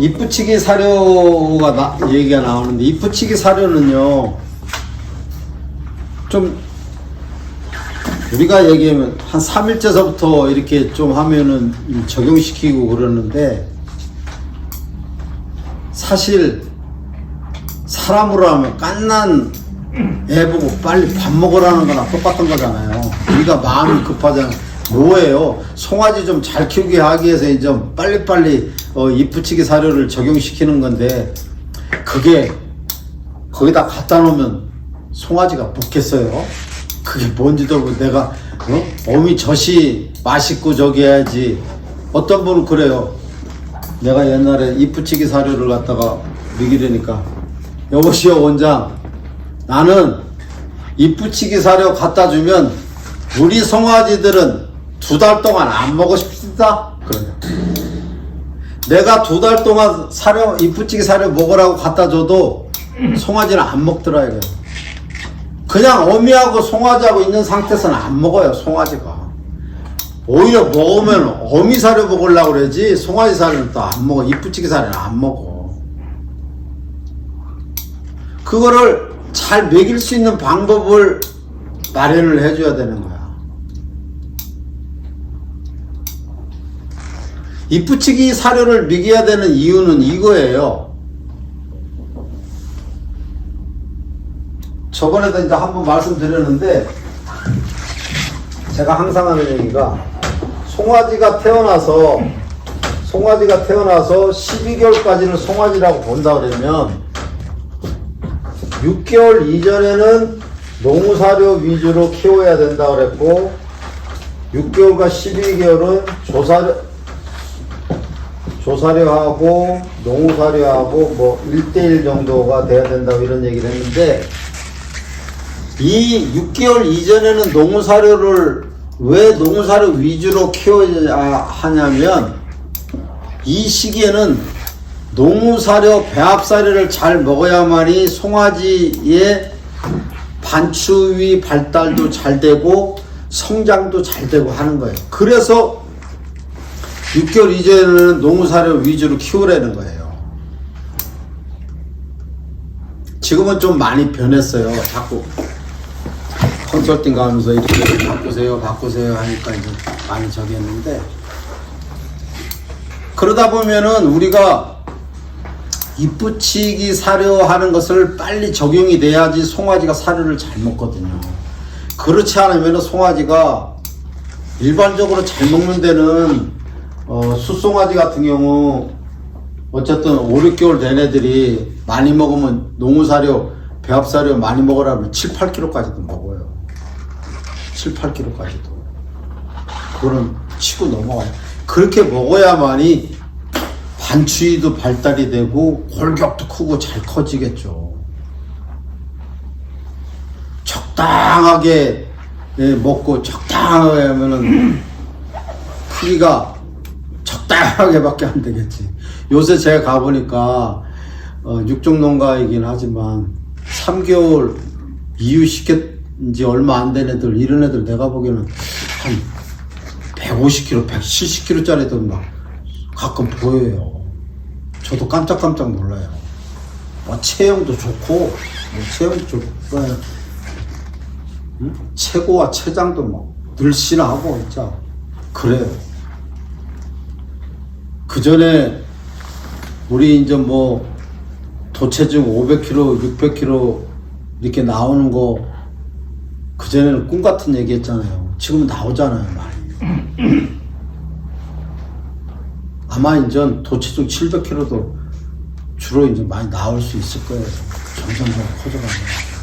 이쁘치기 사료가 나, 얘기가 나오는데 이쁘치기 사료는요 좀 우리가 얘기하면 한 3일째서부터 이렇게 좀 하면은 적용시키고 그러는데 사실 사람으로 하면 깐난 애 보고 빨리 밥 먹으라는 거나 똑같은 거잖아요. 우리가 마음이 급하잖아요. 뭐예요? 송아지 좀 잘 키우게 하기 위해서 이제 좀 빨리빨리 어, 이쁘치기 사료를 적용시키는 건데 그게 거기다 갖다 놓으면 송아지가 먹겠어요? 그게 뭔지도 모르고 내가 어? 어미 젖이 맛있고 저기 해야지 어떤 분은 그래요 내가 옛날에 이쁘치기 사료를 갖다가 먹이려니까 여보시오 원장 나는 이쁘치기 사료 갖다 주면 우리 송아지들은 두 달 동안 안 먹고 싶다? 그러냐 내가 두 달 동안 사료 이쁘치기 사료 먹으라고 갖다 줘도 송아지는 안 먹더라 이래요 그냥 어미하고 송아지하고 있는 상태에서는 안 먹어요 송아지가. 오히려 먹으면 어미 사료 먹으려고 그러지 송아지 사료는 또 안 먹어 이쁘치기 사료는 안 먹어. 그거를 잘 먹일 수 있는 방법을 마련을 해줘야 되는 거야 이쁘치기 사료를 먹여야 되는 이유는 이거예요. 저번에도 이제 한번 말씀드렸는데 제가 항상 하는 얘기가 송아지가 태어나서 송아지가 태어나서 12개월까지는 송아지라고 본다 그러면 6개월 이전에는 농사료 위주로 키워야 된다 그랬고 6개월과 12개월은 조사료 조사료하고 농사료하고 뭐 1대1 정도가 돼야 된다고 이런 얘기를 했는데 이 6개월 이전에는 농사료를 왜 농사료 위주로 키워야 하냐면 이 시기에는 농사료 배합사료를 잘 먹어야만이 송아지의 반추위 발달도 잘 되고 성장도 잘 되고 하는 거예요. 그래서 6개월 이전에는 농사료 위주로 키우라는 거예요. 지금은 좀 많이 변했어요. 자꾸 컨설팅 가면서 이렇게 바꾸세요, 바꾸세요 하니까 이제 많이 저기 했는데 그러다 보면은 우리가 이쁘치기 사료 하는 것을 빨리 적용이 돼야지 송아지가 사료를 잘 먹거든요. 그렇지 않으면 송아지가 일반적으로 잘 먹는 데는 어, 숫송아지 같은 경우 어쨌든 5, 6개월 된 애들이 많이 먹으면 농우사료, 배합사료 많이 먹으라면 7, 8kg까지도 먹어요. 7, 8kg까지도. 그거는 치고 넘어가요. 그렇게 먹어야만이 반추위도 발달이 되고 골격도 크고 잘 커지겠죠. 적당하게 예, 먹고 적당하게 하면은 크기가 적당하게밖에 안 되겠지. 요새 제가 가보니까 어, 육종 농가이긴 하지만 3개월 이유 시켰지 얼마 안 된 애들 이런 애들 내가 보기에는 한 150kg, 170kg짜리들 막 가끔 보여요. 저도 깜짝깜짝 놀라요. 뭐 체형도 좋고, 뭐 체형도 좋고, 응? 체고와 체장도 막 늘씬하고 진짜 그래요. 그 전에 우리 이제 뭐 도체증 500kg, 600kg 이렇게 나오는 거 그 전에는 꿈 같은 얘기 했잖아요. 지금은 나오잖아요, 많이. 아마 이제 도체중 700kg도 주로 이제 많이 나올 수 있을 거예요. 점점 더 커져가면.